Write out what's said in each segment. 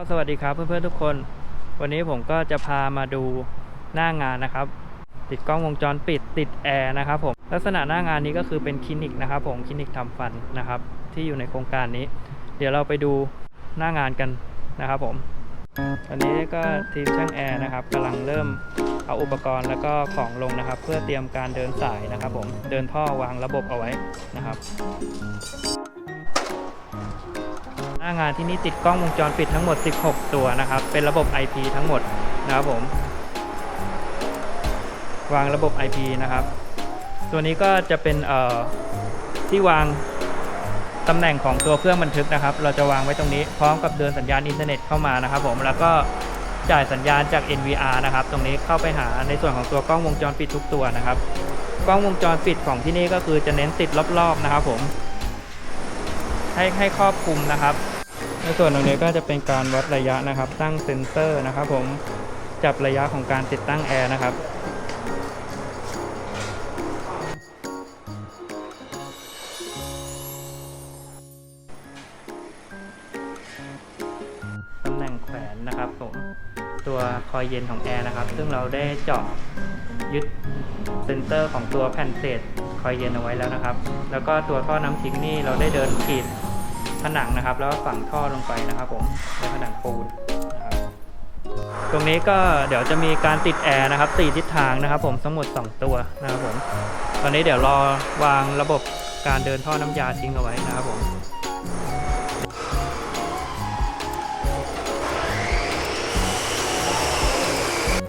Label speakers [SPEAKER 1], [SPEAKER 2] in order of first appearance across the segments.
[SPEAKER 1] ็สวัสดีครับเพื่อนๆทุกคน วันนี้ผมก็จะพามาดูหน้างานนะครับ ติดกล้องวงจรปิดติดแอร์นะครับผมลักษณะหน้างานนี้ก็คือเป็นคลินิกนะครับผมคลินิกทำฟันนะครับ ที่อยู่ในโครงการนี้ เดี๋ยวเราไปดูหน้างานกันนะครับผมตอนนี้ก็ทีมช่างแอร์นะครับกำลังเริ่มเอาอุปกรณ์แล้วก็ของลงนะครับ เพื่อเตรียมการเดินสายนะครับ ผมเดินท่อวางระบบเอาไว้นะครับ น้างานที่นี่ติดกล้องวงจรปิดทั้งหมด 16 ตัวนะครับ เป็นระบบ IP ทั้งหมดนะครับผม วางระบบ IP นะครับ ตัวนี้ก็จะเป็นเอ่อที่วางตำแหน่งของตัวเครื่องบันทึกนะครับ เราจะวางไว้ตรงนี้พร้อมกับเดินสัญญาณอินเทอร์เน็ตเข้ามานะครับผมแล้วก็จ่ายสัญญาณจาก NVR นะครับ ตรงนี้เข้าไปหาในส่วนของตัวกล้องวงจรปิดทุกตัวนะครับ กล้องวงจรปิดของที่นี่ก็คือจะเน้นติดรอบๆนะครับผมให้ให้ครอบคลุมนะครับ ในส่วนตรงนี้ก็จะเป็นการวัดระยะนะครับ ตั้งเซ็นเซอร์นะครับ ผมจับระยะของการติดตั้งแอร์นะครับตำแหน่งแขวนนะครับผมตัวคอยเย็นของแอร์นะครับ ซึ่งเราได้เจาะยึดเซนเตอร์ของตัวแผ่นเศษคอยเย็นเอาไว้แล้วนะครับ แล้วก็ตัวท่อน้ำทิ้งนี่เราได้เดินขีด ผนังนะครับ แล้วฝังท่อลงไปนะครับผมในผนังปูนนะครับตรงนี้ก็เดี๋ยวจะมีการติดแอร์นะครับ4ทิศทางนะครับ ผมทั้งหมด 2 ตัวนะครับผมตอนนี้เดี๋ยวรอวางระบบการเดินท่อน้ำยาทิ้งเอาไว้นะครับผม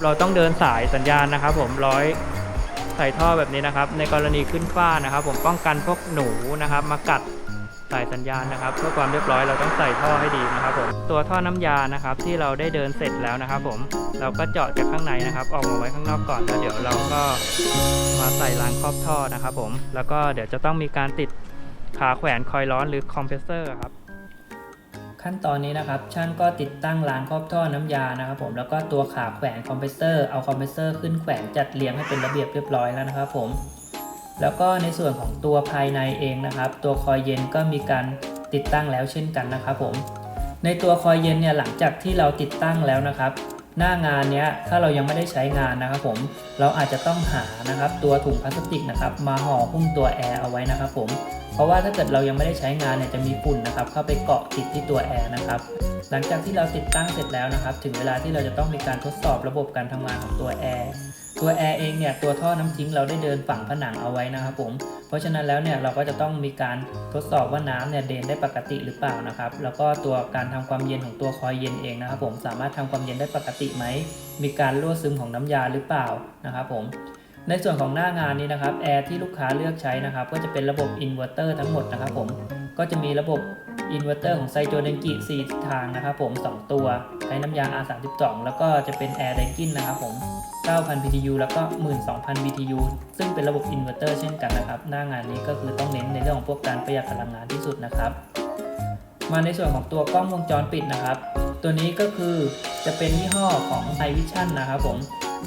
[SPEAKER 1] เราต้องเดินสายสัญญาณนะครับ ผมร้อยใส่ท่อแบบนี้นะครับ ในกรณีขึ้นฟ้านะครับ ผมป้องกันพวกหนูนะครับ มากัด สายสัญญาณนะครับ เพื่อความเรียบร้อยเราต้องใส่ท่อให้ดีนะครับผมตัวท่อน้ำยานะครับที่เราได้เดินเสร็จแล้วนะครับผมเราก็เจาะจากข้างในนะครับ ออกมาไว้ข้างนอกก่อนแล้วเดี๋ยวเราก็มาใส่รางครอบท่อนะครับผมแล้วก็เดี๋ยวจะต้องมีการติดขาแขวนคอยล์ร้อนหรือคอมเพรสเซอร์ครับขั้นตอนนี้นะครับช่างก็ติดตั้งรางครอบท่อน้ำยานะครับผมแล้วก็ตัวขาแขวนคอมเพรสเซอร์เอาคอมเพรสเซอร์ขึ้นแขวนจัดเรียงให้เป็นระเบียบเรียบร้อยแล้วนะครับผม แล้วก็ในส่วนของตัวภายในเองนะครับ ตัวคอยเย็นก็มีการติดตั้งแล้วเช่นกันนะครับผม ในตัวคอยเย็นเนี่ยหลังจากที่เราติดตั้งแล้วนะครับ หน้างานเนี้ยถ้าเรายังไม่ได้ใช้งานนะครับผม เราอาจจะต้องหานะครับตัวถุงพลาสติกนะครับมาห่อหุ้มตัวแอร์เอาไว้นะครับผมเพราะว่าถ้าเกิดเรายังไม่ได้ใช้งานเนี่ยจะมีฝุ่นนะครับเข้าไปเกาะติดที่ตัวแอร์นะครับหลังจากที่เราติดตั้งเสร็จแล้วนะครับ ถึงเวลาที่เราจะต้องมีการทดสอบระบบการทำงานของตัวแอร์ ตัวแอร์เองเนี่ยตัวท่อน้ำทิ้งเราได้เดินฝั่งผนังเอาไว้นะครับผม เพราะฉะนั้นแล้วเนี่ยเราก็จะต้องมีการทดสอบว่าน้ำเนี่ยเดินได้ปกติหรือเปล่านะครับ แล้วก็ตัวการทำความเย็นของตัวคอยเย็นเองนะครับผมสามารถทำความเย็นได้ปกติไหม มีการรั่วซึมของน้ำยาหรือเปล่านะครับผม ในส่วนของหน้างานนี้นะครับแอร์ที่ลูกค้าเลือกใช้นะครับ ก็จะเป็นระบบอินเวอร์เตอร์ทั้งหมดนะครับผมก็จะมีระบบอินเวอร์เตอร์ของไซโจเดนกิ4ทิศทางนะครับผม 2 ตัวใช้น้ำยา R32 แล้วก็จะเป็นแอร์ไดกินนะครับผม 9,000 BTU แล้วก็ 12,000 BTU ซึ่งเป็นระบบอินเวอร์เตอร์เช่นกันนะครับ หน้างานนี้ก็คือต้องเน้นในเรื่องของพวกการประหยัดพลังงานที่สุดนะครับ มาในส่วนของตัวกล้องวงจรปิดนะครับ ตัวนี้ก็คือจะเป็นยี่ห้อของ iVision นะครับผม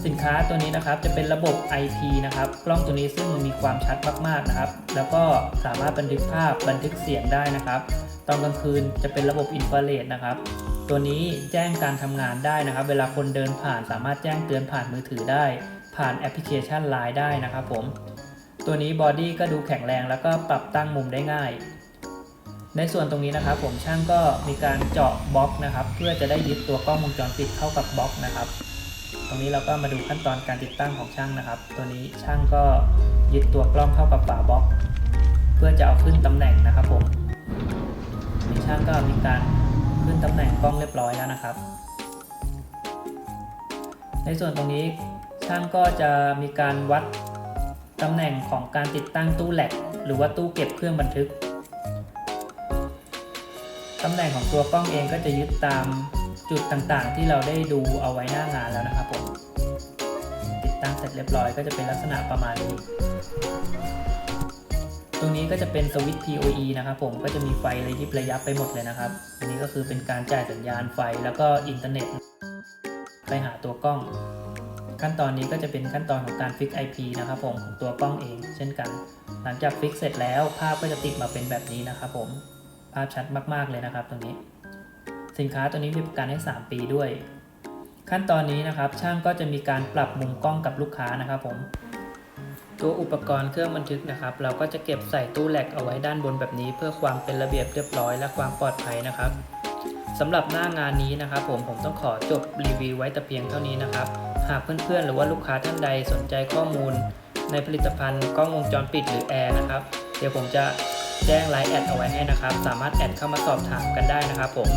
[SPEAKER 1] สินค้าตัวนี้นะครับจะเป็นระบบ IP นะครับ กล้องตัวนี้ซึ่งมีความชัดมากๆนะครับ แล้วก็สามารถบันทึกภาพบันทึกเสียงได้นะครับ ตอนกลางคืนจะเป็นระบบอินฟราเรดนะครับ ตัวนี้แจ้งการทำงานได้นะครับ เวลาคนเดินผ่านสามารถแจ้งเตือนผ่านมือถือได้ ผ่านแอปพลิเคชัน Line ได้นะครับผม ตัวนี้บอดี้ก็ดูแข็งแรงแล้วก็ปรับตั้งมุมได้ง่าย ในส่วนตรงนี้นะครับ ผมช่างก็มีการเจาะบล็อกนะครับ เพื่อจะได้ยึดตัวกล้องวงจรปิดเข้ากับบล็อกนะครับ ตรงนี้เราก็มาดูขั้นตอนการติดตั้งของช่างนะครับ ตัวนี้ช่างก็ยึดตัวกล้องเข้ากับฝาบล็อก เพื่อจะเอาขึ้นตำแหน่งนะครับผมนี่ช่างก็มีการขึ้นตำแหน่งกล้องเรียบร้อยแล้วนะครับ ในส่วนตรงนี้ช่างก็จะมีการวัดตำแหน่งของการติดตั้งตู้แหลกหรือว่าตู้เก็บเครื่องบันทึกตำแหน่งของตัวกล้องเองก็จะยึดตาม จุดต่างๆ ที่เราได้ดูเอาไว้หน้างานแล้วนะครับผมติดตั้งเสร็จเรียบร้อยก็จะเป็นลักษณะประมาณนี้ ตรงนี้ก็จะเป็นสวิตช์ PoE นะครับผมก็จะมีไฟระยิบระยับไปหมดเลยนะครับ อันนี้ก็คือเป็นการจ่ายสัญญาณไฟแล้วก็อินเทอร์เน็ต ไปหาตัวกล้อง ขั้นตอนนี้ก็จะเป็นขั้นตอนของการฟิก IP นะครับผมของตัวกล้องเอง เช่นกัน หลังจากฟิกเสร็จแล้วภาพก็จะติดมาเป็นแบบนี้นะครับผมภาพชัดมากๆเลยนะครับตรงนี้ สินค้าตัวนี้มีประกันให้ 3 ปีด้วย ขั้นตอนนี้นะครับช่างก็จะมีการปรับมุมกล้องกับลูกค้านะครับผม ตัวอุปกรณ์เครื่องบันทึกนะครับ เราก็จะเก็บใส่ตู้แหลกเอาไว้ด้านบนแบบนี้ เพื่อความเป็นระเบียบเรียบร้อยและความปลอดภัยนะครับสำหรับหน้างานนี้นะครับ ผมผมต้องขอจบรีวิวไว้แต่เพียงเท่านี้นะครับ หากเพื่อนๆ หรือว่าลูกค้าท่านใดสนใจข้อมูล ในผลิตภัณฑ์กล้องวงจรปิดหรือแอร์นะครับ เดี๋ยวผมจะแจ้งไลน์แอดเอาไว้ให้นะครับ สามารถแอดเข้ามาสอบถามกันได้นะครับผม